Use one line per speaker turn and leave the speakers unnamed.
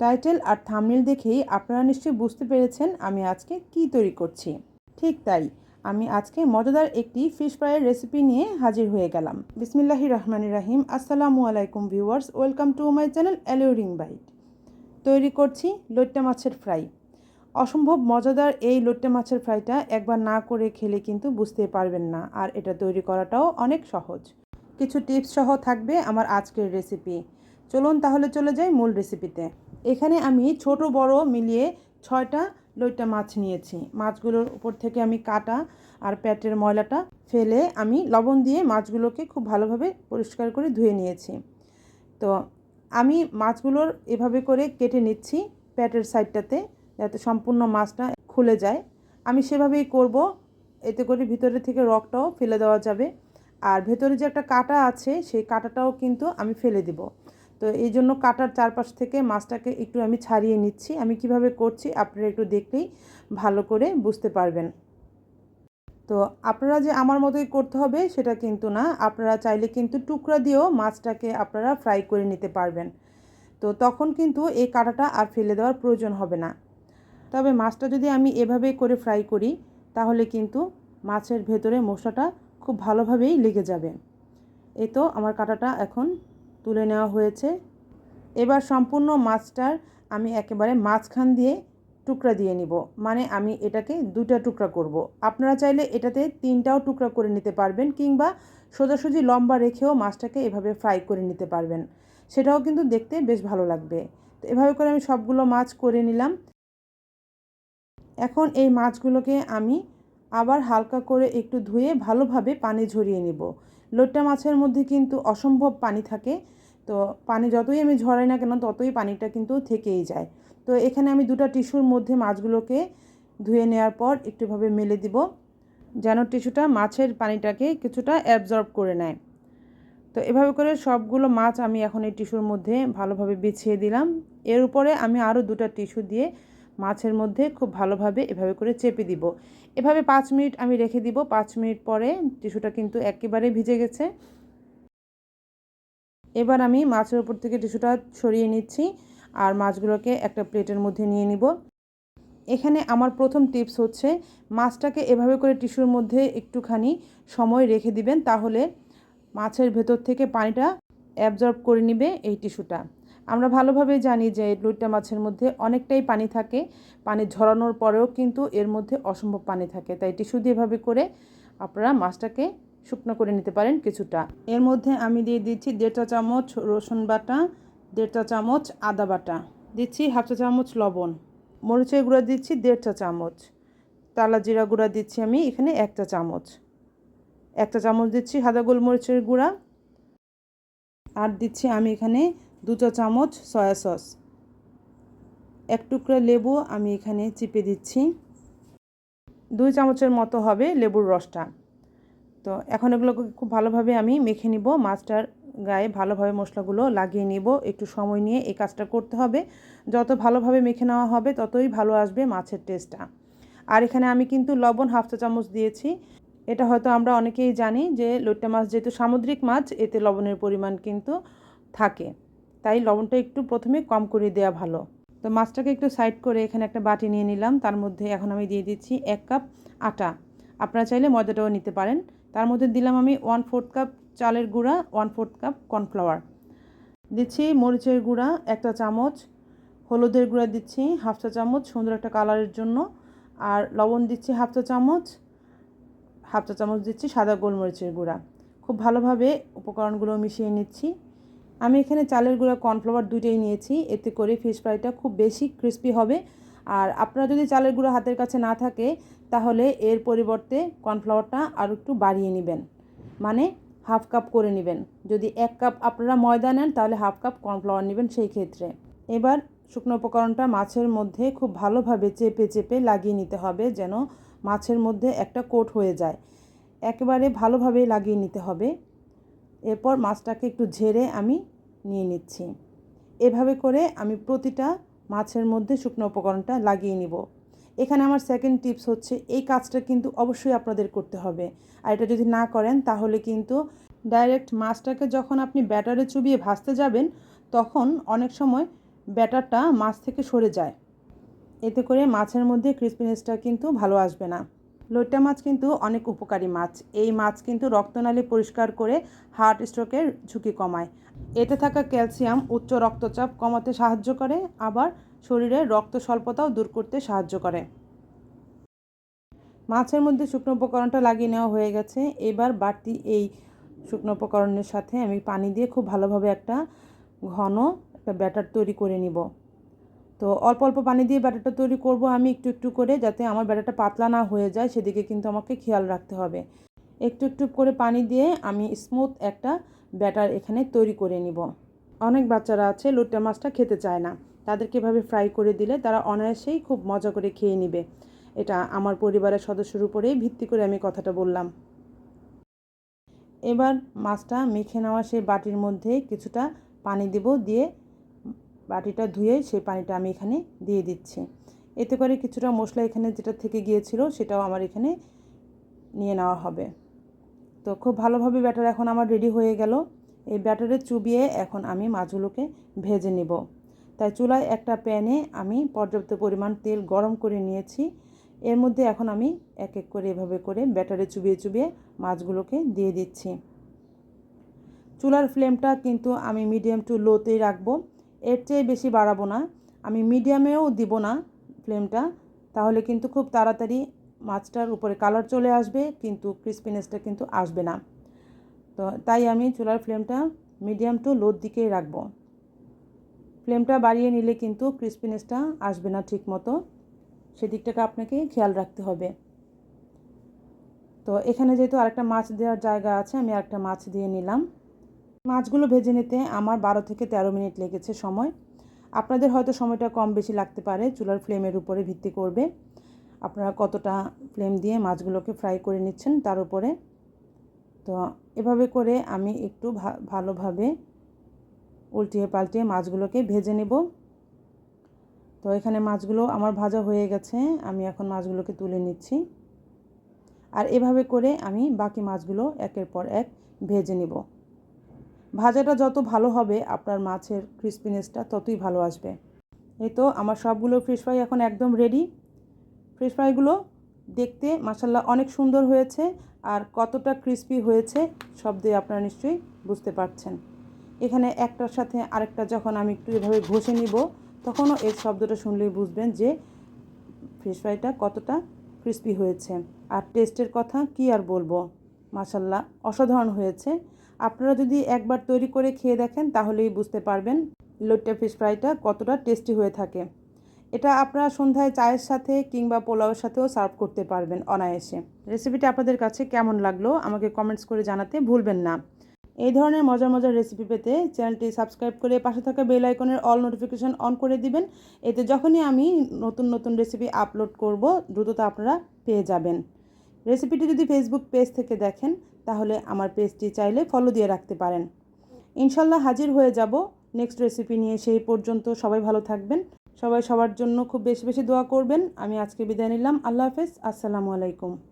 Title আর thumbnail দেখেই আপনারা নিশ্চয়ই বুঝতে পেরেছেন আমি আজকে কি তৈরি করছি। ঠিক তাই, আমি আজকে মজাদার একটি ফিশ ফ্রাইয়ের রেসিপি নিয়ে হাজির হয়ে গেলাম। বিসমিল্লাহি রহমান রাহিম, আসসালামু আলাইকুম viewers welcome to my channel alluring bite তৈরি করছি লইট্টা মাছের ফ্রাই অসম্ভব মজাদার এই লইট্টা মাছের ফ্রাইটা একবার না করে খেলে কিন্তু বুঝতে পারবেন না, আর এটা তৈরি করাটাও অনেক সহজ। কিছু টিপস সহ থাকবে আমার আজকের রেসিপি চলুন তাহলে চলে যাই মূল রেসিপিতে এখানে আমি ছোট, বড় মিলিয়ে ছয়টা লইটা মাছ নিয়েছি। মাছগুলোর উপর থেকে আমি কাটা আর প্যাটের ময়লাটা ফেলে আমি লবণ দিয়ে মাছগুলোকে খুব ভালোভাবে পরিষ্কার করে ধুয়ে নিয়েছি। তো আমি মাছগুলোর এভাবে করে কেটে নিচ্ছি প্যাটের সাইডটাতে যাতে সম্পূর্ণ মাছটা খুলে যায়। আমি সেভাবেই করব, এতে করে ভিতরে থেকে রকটাও ফেলে দেওয়া যাবে। আর ভেতরে যে একটা কাটা আছে, সেই কাটাটাও কিন্তু আমি ফেলে দিব। তো এই জন্য কাটার চারপাশ থেকে মাছটাকে একটু আমি ছাড়িয়ে নিচ্ছি। আমি কীভাবে করছি আপনারা একটু দেখলেই ভালো করে বুঝতে পারবেন। তো আপনারা যে আমার মতোই করতে হবে সেটা কিন্তু না। আপনারা চাইলে কিন্তু টুকরা দিয়েও মাছটাকে আপনারা ফ্রাই করে নিতে পারবেন। তো তখন কিন্তু এই কাঁটাটা আর ফেলে দেওয়ার প্রয়োজন হবে না। তবে মাছটা যদি আমি এভাবে করে ফ্রাই করি, তাহলে কিন্তু মাছের ভেতরে মশলাটা খুব ভালোভাবেই লেগে যাবে। এই তো আমার কাঁটাটা এখন তুলে নেওয়া হয়েছে। এবার সম্পূর্ণ মাছটার আমি একেবারে মাঝখান দিয়ে টুকরা দিয়ে নিব। মানে আমি এটাকে দুটা টুকরা করব। আপনারা চাইলে এটাতে তিনটাও টুকরা করে নিতে পারবেন কিংবা সোজাসুজি লম্বা রেখেও মাছটাকে এভাবে ফ্রাই করে নিতে পারবেন। সেটাও কিন্তু দেখতে বেশ ভালো লাগবে। তো এভাবে করে আমি সবগুলো মাছ করে নিলাম। এখন এই মাছগুলোকে আমি আবার হালকা করে একটু ধুয়ে ভালোভাবে পানি ঝরিয়ে নেব। লোট্টা মাছের মধ্যে কিন্তু অসম্ভব পানি থাকে। তো পানি যতই আমি ঝরাই না কেন, ততই পানিটা কিন্তু থেকেই যায়। তো এখানে আমি দুটো টিস্যুর মধ্যে মাছগুলোকে ধুয়ে নেওয়ার পর একটুভাবে মেলে দিব, যেন টিস্যুটা মাছের পানিটাকে কিছুটা অ্যাবজর্ব করে নেয়। তো এভাবে করে সবগুলো মাছ আমি এখন এই টিস্যুর মধ্যে ভালোভাবে বিছিয়ে দিলাম। এর উপরে আমি আরও দুটো টিস্যু দিয়ে মাছের মধ্যে খুব ভালোভাবে এভাবে করে চেপে দিব। এভাবে পাঁচ মিনিট আমি রেখে দিব। পাঁচ মিনিট পরে টিস্যুটা কিন্তু একেবারে ভিজে গেছে। এবার আমি মাছের উপর থেকে টিস্যুটা সরিয়ে নিচ্ছি আর মাছগুলোকে একটা প্লেটের মধ্যে নিয়ে নিব। এখানে আমার প্রথম টিপস হচ্ছে মাছটাকে এভাবে করে টিস্যুর মধ্যে একটুখানি সময় রেখে দিবেন, তাহলে মাছের ভেতর থেকে পানিটা অ্যাবজর্ব করে নিবে এই টিস্যুটা। আমরা ভালোভাবে জানি যে লুইটা মাছের মধ্যে অনেকটাই পানি থাকে, পানি ঝরানোর পরেও কিন্তু এর মধ্যে অসম্ভব পানি থাকে। তাই টিস্যু দিয়ে এভাবে করে আপনারা মাছটাকে শুকনো করে নিতে পারেন কিছুটা। এর মধ্যে আমি দিয়ে দিচ্ছি দেড়টা চামচ রসুন বাটা দেড়টা চামচ আদা বাটা। দিচ্ছি হাফ চা চামচ লবণ। মরিচের গুঁড়া দিচ্ছি দেড় চা চামচ। তালা জিরা গুঁড়া দিচ্ছি আমি এখানে এক চা চামচ। এক চা চামচ দিচ্ছি সাদা গোলমরিচের গুঁড়া। আর দিচ্ছি আমি এখানে দু চা চামচ সয়া সস। এক টুকরা লেবু আমি এখানে চিপে দিচ্ছি। দুই চামচের মতো হবে লেবুর রসটা। তো এখন এগুলোকে খুব ভালোভাবে আমি মেখে নিব। মাছটার গায়ে ভালোভাবে মশলাগুলো লাগিয়ে নিব। একটু সময় নিয়ে এই কাজটা করতে হবে। যত ভালোভাবে মেখে নেওয়া হবে ততই ভালো আসবে মাছের টেস্টটা। আর এখানে আমি কিন্তু লবণ হাফ চা চামচ দিয়েছি। এটা হয়তো আমরা অনেকেই জানি যে লোট্টা মাছ যেহেতু সামুদ্রিক মাছ, এতে লবণের পরিমাণ কিন্তু থাকে। তাই লবণটা একটু প্রথমে কম করে দেওয়া ভালো। তো মাছটাকে একটু সাইড করে এখানে একটা বাটি নিয়ে নিলাম। তার মধ্যে এখন আমি দিয়ে দিচ্ছি এক কাপ আটা। আপনারা চাইলে ময়দাটাও নিতে পারেন। তার মধ্যে দিলাম আমি ওয়ান ফোর্থ কাপ চালের গুঁড়া ওয়ান ফোর্থ কাপ কর্নফ্লাওয়ার দিচ্ছি মরিচের গুঁড়া, একটা চামচ। হলুদের গুঁড়া দিচ্ছি হাফ চা চামচ, সুন্দর একটা কালারের জন্য। আর লবণ দিচ্ছি হাফ চা চামচ। হাফ চা চামচ দিচ্ছি সাদা গোলমরিচের গুঁড়া। খুব ভালোভাবে উপকরণগুলো মিশিয়ে নিচ্ছি। আমি এখানে চালের গুঁড়া, কর্নফ্লাওয়ার দুইটাই নিয়েছি। এতে করে ফিশ ফ্রাইটা খুব বেশি ক্রিস্পি হবে। আর আপনারা যদি চালের গুঁড়ো হাতের কাছে না থাকে, তাহলে এর পরিবর্তে কর্নফ্লাওয়ারটা আরও একটু বাড়িয়ে নেবেন। মানে হাফ কাপ করে নেবেন। যদি এক কাপ আপনারা ময়দা নেন, তাহলে হাফ কাপ কর্নফ্লাওয়ার নেবেন সেই ক্ষেত্রে। এবার শুকনো উপকরণটা মাছের মধ্যে খুব ভালোভাবে চেপে চেপে লাগিয়ে নিতে হবে যেন মাছের মধ্যে একটা কোট হয়ে যায়। একেবারে ভালোভাবে লাগিয়ে নিতে হবে। এরপর মাছটাকে একটু ঝেড়ে আমি নিয়ে নিচ্ছি। এভাবে করে আমি প্রতিটা মাছের মধ্যে শুকনো উপকরণটা লাগিয়ে নিব। এখানে আমার সেকেন্ড টিপস হচ্ছে, এই কাজটা কিন্তু অবশ্যই আপনাদের করতে হবে। আর এটা যদি না করেন, তাহলে কিন্তু ডাইরেক্ট মাছটাকে যখন আপনি ব্যাটারে চুবিয়ে ভাজতে যাবেন, তখন অনেক সময় ব্যাটারটা মাছ থেকে সরে যায়। এতে করে মাছের মধ্যে ক্রিসপিনেসটা কিন্তু ভালো আসবে না। লইট্টা মাছ কিন্তু অনেক উপকারী মাছ। এই মাছ কিন্তু রক্তনালী পরিষ্কার করে হার্ট স্ট্রোকের ঝুঁকি কমায়। এতে থাকা ক্যালসিয়াম, উচ্চ রক্তচাপ কমাতে সাহায্য করে, আবার শরীরের রক্ত স্বল্পতাও দূর করতে সাহায্য করে। মাছের মধ্যে শুকনো উপকরণটা লাগিয়ে নেওয়া হয়ে গেছে। এবার বাড়তি এই শুকনো উপকরণের সাথে আমি পানি দিয়ে খুব ভালোভাবে একটা ঘন একটা ব্যাটার তৈরি করে নিব। তো অল্প অল্প পানি দিয়ে ব্যাটারটা তৈরি করব আমি একটু একটু করে যাতে আমার ব্যাটারটা পাতলা না হয়ে যায়, সেদিকে কিন্তু আমাকে খেয়াল রাখতে হবে। একটু একটু করে পানি দিয়ে আমি স্মুথ একটা ব্যাটার এখানে তৈরি করে নিব। অনেক বাচ্চারা আছে, লুট্টা মাছটা খেতে চায় না। তাদেরকে এভাবে ফ্রাই করে দিলে তারা অনায়াসেই খুব মজা করে খেয়ে নিবে। এটা আমার পরিবারের সদস্যর উপরেই ভিত্তি করে আমি কথাটা বললাম। এবার মাছটা মেখে নেওয়া সেই বাটির মধ্যে কিছুটা পানি দেব দিয়ে বাটিটা ধুয়ে সেই পানিটা আমি এখানে দিয়ে দিচ্ছি। এতে করে কিছুটা মশলা এখানে যেটা থেকে গিয়েছিল সেটাও আমার এখানে নিয়ে নেওয়া হবে। তো খুব ভালোভাবে ব্যাটার এখন আমার রেডি হয়ে গেল। এই ব্যাটারে চুবিয়ে এখন আমি মাছগুলোকে ভেজে নেব। তাই চুলায় একটা প্যানে আমি পর্যাপ্ত পরিমাণ তেল গরম করে নিয়েছি। এর মধ্যে এখন আমি এক এক করে এভাবে করে ব্যাটারে চুবিয়ে চুবিয়ে মাছগুলোকে দিয়ে দিচ্ছি। চুলার ফ্লেমটা কিন্তু আমি মিডিয়াম টু লোতেই রাখব। এর চেয়ে বেশি বাড়াবো না। আমি মিডিয়ামেও দিব না ফ্লেমটা। তাহলে কিন্তু খুব তাড়াতাড়ি মাছটার উপরে কালার চলে আসবে, কিন্তু ক্রিসপিনেসটা কিন্তু আসবে না। তো তাই আমি চুলার ফ্লেমটা মিডিয়াম টু লোর দিকেই রাখব। ফ্লেমটা বাড়িয়ে নিলে কিন্তু ক্রিসপিনেসটা আসবে না ঠিক মতো সেদিকটাকে আপনাকে খেয়াল রাখতে হবে। তো এখানে যেহেতু আরেকটা মাছ দেওয়ার জায়গা আছে, আমি আরেকটা মাছ দিয়ে নিলাম। মাছগুলো ভেজে নিতে আমার বারো থেকে তেরো মিনিট লেগেছে সময়। আপনাদের হয়তো সময়টা কম বেশি লাগতে পারে, চুলার ফ্লেমের উপরে ভিত্তি করবে। আপনারা কতটা ফ্লেম দিয়ে মাছগুলোকে ফ্রাই করে নিচ্ছেন তার উপরে। তো এভাবে করে আমি একটু ভালোভাবে উল্টিয়ে পাল্টিয়ে মাছগুলোকে ভেজে নেব। তো এখানে মাছগুলো আমার ভাজা হয়ে গেছে, আমি এখন মাছগুলোকে তুলে নিচ্ছি। আর এভাবে করে আমি বাকি মাছগুলো একের পর এক ভেজে নেব। ভাজাটা যত ভালো হবে, আপনার মাছের ক্রিসপিনেসটা ততই ভালো আসবে। এই তো, আমার সবগুলো ফিশ ফ্রাই এখন একদম রেডি ফিশ ফ্রাইগুলো দেখতে মাসাল্লাহ অনেক সুন্দর হয়েছে আর কতটা ক্রিস্পি হয়েছে সব দিয়ে আপনারা নিশ্চয়ই বুঝতে পারছেন। এখানে একটার সাথে আরেকটা যখন আমি একটু এভাবে ঘষে নিব, তখনও এর শব্দটা শুনলেই বুঝবেন যে ফিশ ফ্রাইটা কতটা ক্রিস্পি হয়েছে। আর টেস্টের কথা কি আর বলব? মাসাল্লাহ অসাধারণ হয়েছে। আপনারা যদি একবার তৈরি করে খেয়ে দেখেন, তাহলেই বুঝতে পারবেন লোট্টা ফিশ ফ্রাইটা কতটা টেস্টি হয়ে থাকে। এটা আপনারা সন্ধ্যায় চায়ের সাথে কিংবা পোলাওয়ের সাথেও সার্ভ করতে পারবেন অনায়াসে। রেসিপিটা আপনাদের কাছে কেমন লাগল, আমাকে কমেন্টস করে জানাতে ভুলবেন না। এই ধরনের মজার মজার রেসিপি পেতে চ্যানেলটি সাবস্ক্রাইব করে পাশে থাকা বেল আইকনের অল নোটিফিকেশন অন করে দিবেন। এতে যখনই আমি নতুন নতুন রেসিপি আপলোড করব, দ্রুতত আপনারা পেয়ে যাবেন। রেসিপিটি যদি ফেসবুক পেজ থেকে দেখেন, তাহলে আমার পেজটি চাইলে ফলো দিয়ে রাখতে পারেন। ইনশাল্লাহ হাজির হয়ে যাব নেক্সট রেসিপি নিয়ে, সেই পর্যন্ত সবাই ভালো থাকবেন। সবাই সবার জন্য খুব বেশি বেশি দোয়া করবেন। আমি আজকে বিদায় নিলাম। আল্লাহ হাফেজ। আসসালামু আলাইকুম।